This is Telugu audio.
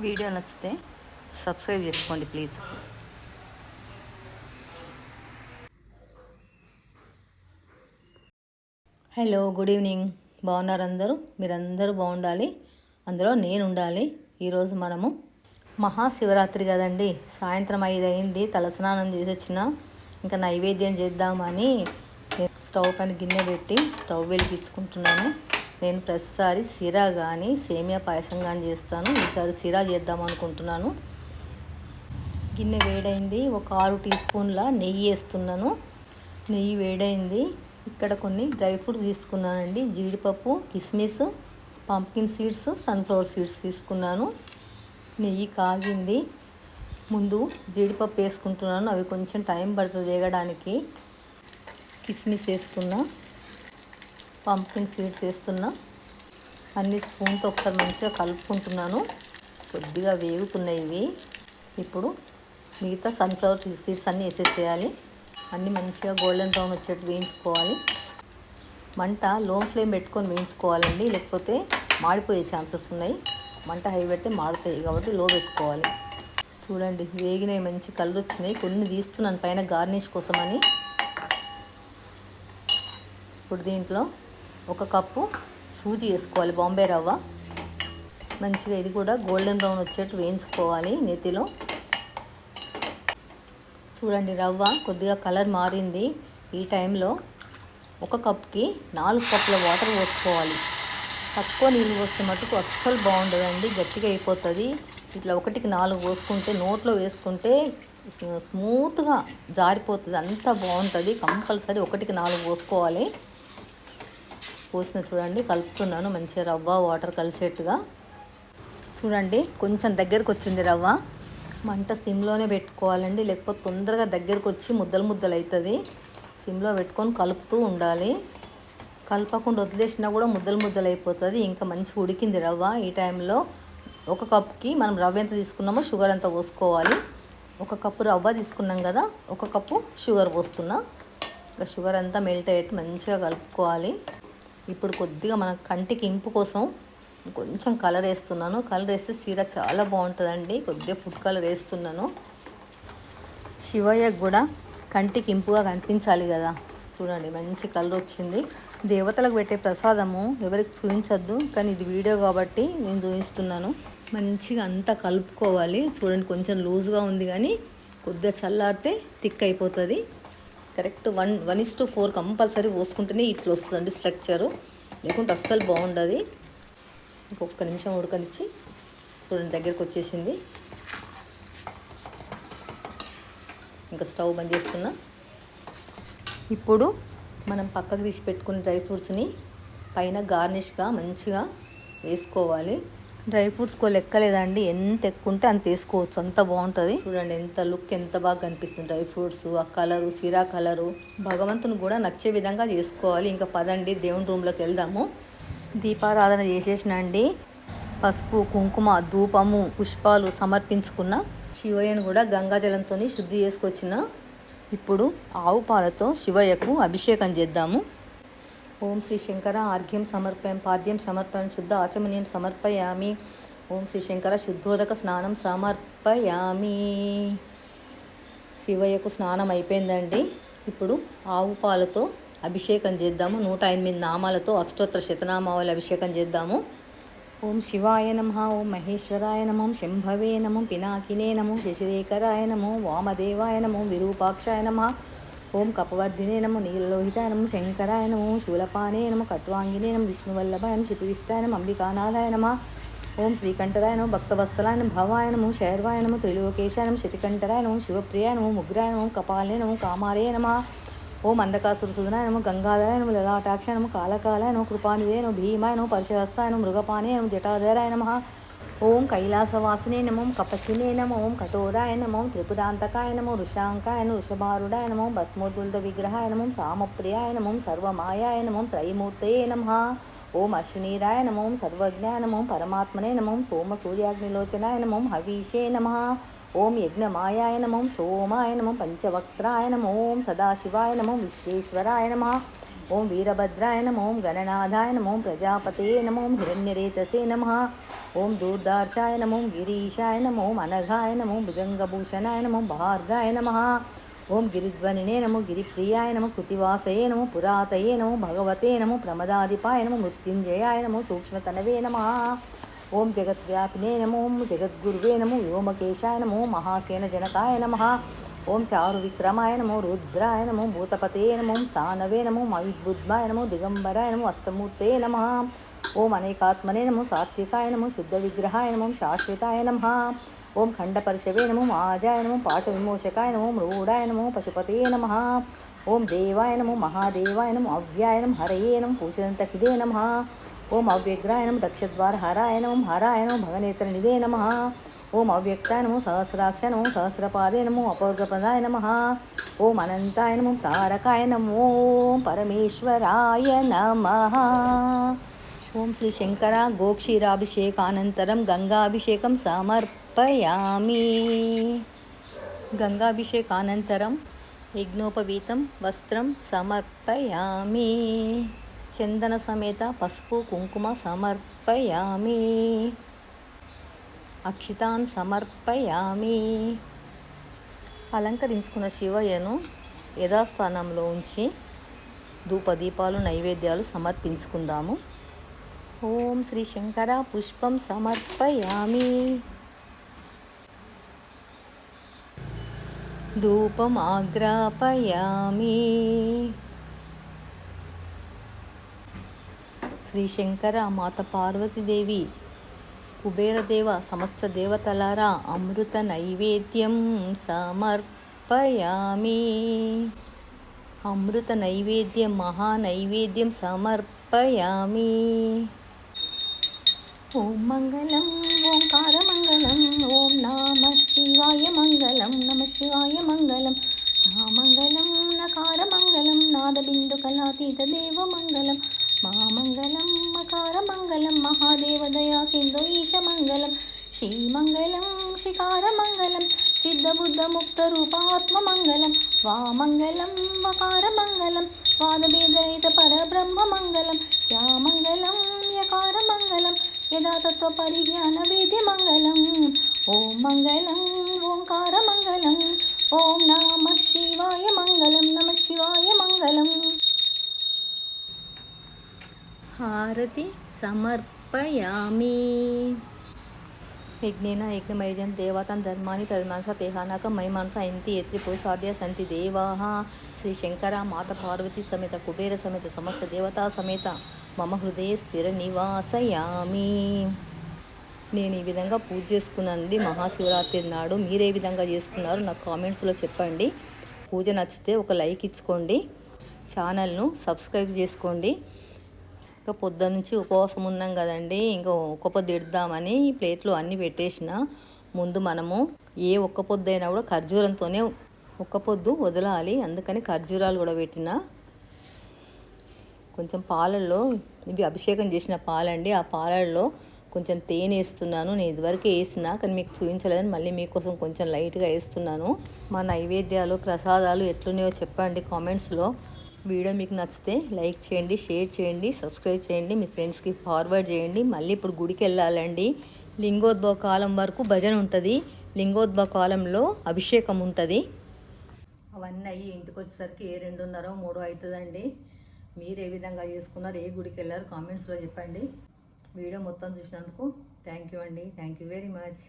వీడియో నచ్చితే సబ్స్క్రైబ్ చేసుకోండి ప్లీజ్. Hello good evening. బాగున్నారు అందరూ? మీరందరూ బాగుండాలి? అందులో నేను ఉండాలి ఈరోజు మనము మహాశివరాత్రి కదండి. సాయంత్రం ఐదు అయింది తలస్నానం చేసి వచ్చిన ఇంకా నైవేద్యం చేద్దామని స్టవ్ పైన గిన్నె పెట్టి స్టవ్ వెలిగించుకుంటున్నాను. నేను ప్రతిసారి సిరా కానీ సేమియా పాయసం కానీ చేస్తాను. ఈసారి సిరా చేద్దాం అనుకుంటున్నాను. గిన్నె వేడైంది. ఒక ఆరు టీ స్పూన్ల నెయ్యి వేస్తున్నాను. నెయ్యి వేడైంది. ఇక్కడ కొన్ని డ్రై ఫ్రూట్స్ తీసుకున్నానండి. జీడిపప్పు కిస్మిస్ పంకిన్ సీడ్స్ సన్ఫ్లవర్ సీడ్స్ తీసుకున్నాను. నెయ్యి కాగింది. ముందు జీడిపప్పు వేసుకుంటున్నాను. అవి కొంచెం టైం పడుతుంది వేగడానికి. కిస్మిస్ వేస్తున్నా. పంపింగ్ సీడ్స్ వేస్తున్నా. అన్ని స్పూన్తో ఒకసారి మంచిగా కలుపుకుంటున్నాను. కొద్దిగా వేగుతున్నాయి ఇవి. ఇప్పుడు మిగతా సన్ఫ్లవర్ సీడ్స్ అన్నీ వేసేసేయాలి. అన్నీ మంచిగా గోల్డెన్ బ్రౌన్ వచ్చేట్టు వేయించుకోవాలి. మంట లో ఫ్లేమ్ పెట్టుకొని వేయించుకోవాలండి. లేకపోతే మాడిపోయే ఛాన్సెస్ ఉన్నాయి. మంట హై పెడితే మాడుతాయి కాబట్టి లో పెట్టుకోవాలి. చూడండి వేగినవి మంచి కలర్ వచ్చినాయి. కొన్ని తీస్తున్నాను పైన గార్నిష్ కోసమని. ఇప్పుడు దీంట్లో ఒక కప్పు సూజీ వేసుకోవాలి బాంబే రవ్వ. మంచిగా ఇది కూడా గోల్డెన్ బ్రౌన్ వచ్చేట్టు వేయించుకోవాలి నెత్తిలో. చూడండి రవ్వ కొద్దిగా కలర్ మారింది ఈ టైంలో. ఒక కప్కి నాలుగు కప్పుల వాటర్ పోసుకోవాలి. తక్కువ నీళ్ళు పోస్తే మటుకు అస్సలు బాగుండదండి గట్టిగా అయిపోతుంది. ఇట్లా ఒకటికి నాలుగు పోసుకుంటే నోట్లో వేసుకుంటే స్మూత్గా జారిపోతుంది అంత బాగుంటుంది. కంపల్సరీ ఒకటికి నాలుగు పోసుకోవాలి. పోసిన చూడండి కలుపుతున్నాను. మంచిగా రవ్వ వాటర్ కలిసేట్టుగా. చూడండి కొంచెం దగ్గరకు వచ్చింది రవ్వ. మంట సిమ్లోనే పెట్టుకోవాలండి. లేకపోతే తొందరగా దగ్గరకు వచ్చి ముద్దలు ముద్దలు అవుతుంది సిమ్లో పెట్టుకొని కలుపుతూ ఉండాలి. కలపకుండా వదిలేసినా కూడా ముద్దలు ముద్దలు అయిపోతుంది ఇంకా మంచిగా ఉడికింది రవ్వ. ఈ టైంలో ఒక కప్కి మనం రవ్వ ఎంత తీసుకున్నామో షుగర్ ఎంత పోసుకోవాలి. ఒక కప్పు రవ్వ తీసుకున్నాం కదా ఒక కప్పు షుగర్ పోస్తున్నా. ఇంకా షుగర్ అంతా మెల్ట్ అయ్యేట్టు మంచిగా కలుపుకోవాలి. ఇప్పుడు కొద్దిగా మన కంటికి ఇంపు కోసం కొంచెం కలర్ వేస్తున్నాను. కలర్ వేస్తే సీర చాలా బాగుంటుందండి. కొద్దిగా ఫుడ్ కలర్ వేస్తున్నాను. శివయ్యకు కూడా కంటికి ఇంపుగా కనిపించాలి కదా. చూడండి మంచి కలర్ వచ్చింది. దేవతలకు పెట్టే ప్రసాదము ఎవరికి చూపించద్దు కానీ ఇది వీడియో కాబట్టి నేను చూపిస్తున్నాను. మంచిగా అంతా కలుపుకోవాలి. చూడండి కొంచెం లూజ్గా ఉంది కానీ కొద్దిగా చల్లారితే థిక్ అయిపోతుంది. Correct one one is to four compulsory పోసుకుంటేనే ఇట్లా వస్తుందండి స్ట్రక్చరు. లేకుంటే అస్సలు బాగుండదు. ఇంకొక నిమిషం ఉడకనిచ్చి చూడండి దగ్గరకు వచ్చేసింది ఇంకా స్టవ్ బంద్ చేస్తున్నా. ఇప్పుడు మనం పక్కకు తీసి పెట్టుకున్న డ్రై ఫ్రూట్స్ని పైన గార్నిష్గా మంచిగా వేసుకోవాలి. డ్రై ఫ్రూట్స్ కో లెక్కలేదండి. ఎంత ఎక్కువ ఉంటే అంత వేసుకోవచ్చు. అంత బాగుంటుంది చూడండి ఎంత లుక్ ఎంత బాగా కనిపిస్తుంది డ్రై ఫ్రూట్స్. ఆ కలరు సిరా కలరు. భగవంతుని కూడా నచ్చే విధంగా చేసుకోవాలి. ఇంకా పదండి దేవుని రూమ్లోకి వెళ్దాము. దీపారాధన చేసేసిన అండి పసుపు కుంకుమ ధూపము పుష్పాలు సమర్పించుకున్న శివయ్యను కూడా గంగాజలంతో శుద్ధి చేసుకొచ్చిన ఇప్పుడు ఆవు పాలతో శివయ్యకు అభిషేకం చేద్దాము. ఓం శ్రీ శంకర ఆర్ఘ్యం సమర్పయం పాద్యం సమర్పయం శుద్ధ ఆచమనీయం సమర్పయామి. ఓం శ్రీ శంకర శుద్ధోదక స్నానం సమర్పయామి. శివయ్యకు స్నానం అయిపోయిందండి. ఇప్పుడు ఆవు పాలతో అభిషేకం చేద్దాము. నూట ఎనిమిది నామాలతో అష్టోత్తర శతనామావళి అభిషేకం చేద్దాము. ఓం శివాయ నమ ఓం మహేశ్వరాయ నమో శంభవే నమో పినాకినే నమో శశిరేఖరాయ నమో వామదేవాయ నమో విరూపాక్షాయ నమ ఓం కపవర్ధినే నమ నీలలోహితాయ నమ శంకరాయ నమో శూలపానే నమ కట్వాంగినే నమ విష్ణువల్లభాయ నమ శిపివిష్టాయ నమ అంబికానాథాయ నమ. ఓం శ్రీకంఠరాయ నమ భక్తవత్సలాయ నమ భవాయ నమో శైర్వాయ నమ త్రిలోకేశాయ నమ శతికంఠరాయ నమ శివప్రియాయ నమో ముగ్రాయ నమో కపాలే నమో కామారే నమ. ఓం అంధకాసురసుదనాయ నమ గంగాధరాయ నమ లలాటాక్షాయ నమ కాలకాలాయ నమ కృపానిదే నమ భీమాయ నమ పరశుహస్తాయ నమ మృగపానే నమ జటాధరాయ నమ. ఓం కైలాసవాసినే నమో కపచినే నమో ఓం కఠోరాయ నమో త్రిపురాంతకాయ నమో ఋషాంకాయ నమో వృషభారుడాయ నమో భస్మోద్దుల్ద విగ్రహాయ నమో సామప్రియాయ నమో సర్వమాయాయ నమో త్రయమూర్తయే నమ. ఓం అశ్వినీరాయ నమో సర్వజ్ఞాయ నమో పరమాత్మనే నమో సోమ సూర్యాగ్నిలోచనాయ నమో హవీషే నమ. ఓం యజ్ఞమాయాయ నమో సోమాయ నమో పంచవక్త్రాయ నమో ఓం సదాశివాయ నమో విశ్వేశ్వరాయ నమ. ఓం వీరభద్రాయ నమ ఓం గణనాథాయ నమ ప్రజాపతే నమ హిరణ్యరేతసే నమ. ఓం దూర్దార్శాయ నమ గిరీశాయ నమ అనఘాయ నమ భుజంగభూషణాయ నమ భార్గాయ నమ. ఓం గిరిధ్వనినే నమో గిరిప్రియాయ నమో కృతివాసయే నమో పురాతయే నమో భగవతే నమో ప్రమదాధిపాయ నమో మృత్యుంజయాయ నమో సూక్ష్మతనవే నమ. ఓం జగద్వ్యాపినే నమో జగద్గురువే నమో వ్యోమకేశాయ నమో మహాసేన జనకాయ నమ. ఓం చారు విక్రమాయ నమో రుద్రాయ నమో భూతపతే నమో సానవే నమో మవిద్బుద్ధాయ నమో దిగంబరాయ నమో అష్టమూర్తే నమ ఓం అనేకాత్మనే నమో సాత్వికాయ నమో శుద్ధ విగ్రహాయ నమో శాశ్వతాయ నమ ఓం ఖండపరిశవే నమో ఆజాయ నమో పాశ విమోచకాయ నమో మృడాయ నమో పశుపతే నమ ఓం దేవాయ నమో మహాదేవాయ నమో అవ్యాయ నమో హరయే నమో పూషదంతహిదే నమ ఓం అవ్యగ్రాయ నమో దక్షద్వార హరాయ నమో హరాయ నమో భగనేత్ర నిదే నమ ఓం అవ్యక్తాయ నమో సహస్రాక్ష నమో సహస్రపాదే నమో అపౌర్గపదాయ నమ. ఓం అనంతాయ నమో తారకాయ నమో పరమేశ్వరాయ నమ. ఓం శ్రీ శంకర గోక్షీరాభిషేకానంతరం గంగాభిషేకం సమర్పయామి. గంగాభిషేకానంతరం యజ్ఞోపవీతం వస్త్రం సమర్పయామి. చందన సమేత పసుపు కుంకుమ సమర్పయామి. అక్షితాన్ సమర్పయామి. అలంకరించుకున్న శివయ్యను యథాస్థానంలో ఉంచి ధూపదీపాలు నైవేద్యాలు సమర్పించుకుందాము. ఓం శ్రీ శంకర పుష్పం సమర్పయామి. ధూపం ఆగ్రాపయామి. శ్రీ శంకర మాత పార్వతీదేవి కుబేరదేవ సమస్త దేవతలారా అమృత నైవేద్యం సమర్పయామి. అమృత నైవేద్యం మహా నైవేద్యం సమర్పయామి. ఓం మంగళం ఓంకార మంగళం ఓం నామ శివాయ మంగళం నమ శివాయ మంగళం. నా మంగళం నకార మంగళం నాదబిందు కళాతీత దేవ మంగళం మామంగళం మకార మంగళం మహాదేవ దయా సింధు ఈశ మంగళం శ్రీమంగళం శిఖార మంగళం సిద్ధ ముక్త రూపాత్మ మంగళం వామంగళం మకార మంగళం వాదభేదయిత పరబ్రహ్మ మంగళం యా యకార మంగళం యథా పరిజ్ఞాన వేది మంగళం ఓం మంగళం ఓంకార మంగళం ఓం నమ శివాయ మంగళం నమ శివాయ మంగళం హారతి సమర్పయామి. యజ్ఞేన యజ్ఞమైజం దేవతాన్ ధర్మాన్ని తద్మానస తేహానక మైమానస ఇంతి ఎత్రి పోసాద్య సంతి దేవాః. శ్రీ శంకర మాత పార్వతి సమేత కుబేర సమేత సమస్త దేవతా సమేత మమ హృదయ స్థిర నివాసయామి. నేను ఈ విధంగా పూజ చేసుకున్నానండి. మహాశివరాత్రి నాడు మీరు ఏ విధంగా చేసుకున్నారు. నాకు కామెంట్స్లో చెప్పండి. పూజ నచ్చితే ఒక లైక్ ఇచ్చుకోండి. ఛానల్ను సబ్స్క్రైబ్ చేసుకోండి. ఇంకా పొద్దు నుంచి ఉపవాసం ఉన్నాం కదండి. ఇంకా ఒక్క పొద్దు ఇడదామని ప్లేట్లో అన్నీ పెట్టేసిన. ముందు మనము ఏ ఒక్క పొద్దు అయినా కూడా ఖర్జూరంతోనే ఒక్క పొద్దు వదలాలి. అందుకని ఖర్జూరాలు కూడా పెట్టిన. కొంచెం పాలల్లో ఇవి అభిషేకం చేసిన పాలండి. ఆ పాలల్లో కొంచెం తేనె వేస్తున్నాను. నేను ఇదివరకు వేసిన కానీ మీకు చూపించలేదని మళ్ళీ మీకోసం కొంచెం లైట్గా వేస్తున్నాను. మా నైవేద్యాలు ప్రసాదాలు ఎట్లున్నాయో చెప్పండి కామెంట్స్లో. వీడియో మీకు నచ్చితే లైక్ చేయండి షేర్ చేయండి సబ్స్క్రైబ్ చేయండి మీ ఫ్రెండ్స్కి ఫార్వర్డ్ చేయండి. మళ్ళీ ఇప్పుడు గుడికి వెళ్ళాలండి. లింగోద్భవ కాలం వరకు భజన ఉంటుంది. లింగోద్భవ కాలంలో అభిషేకం ఉంటుంది. అవన్నీ అయ్యి ఇంటికి వచ్చేసరికి ఏ రెండున్నరో మూడో అవుతుందండి. మీరు ఏ విధంగా చేసుకున్నారు ఏ గుడికి వెళ్ళారు కామెంట్స్లో చెప్పండి. వీడియో మొత్తం చూసినందుకు థ్యాంక్ యూ అండి. Thank you very much.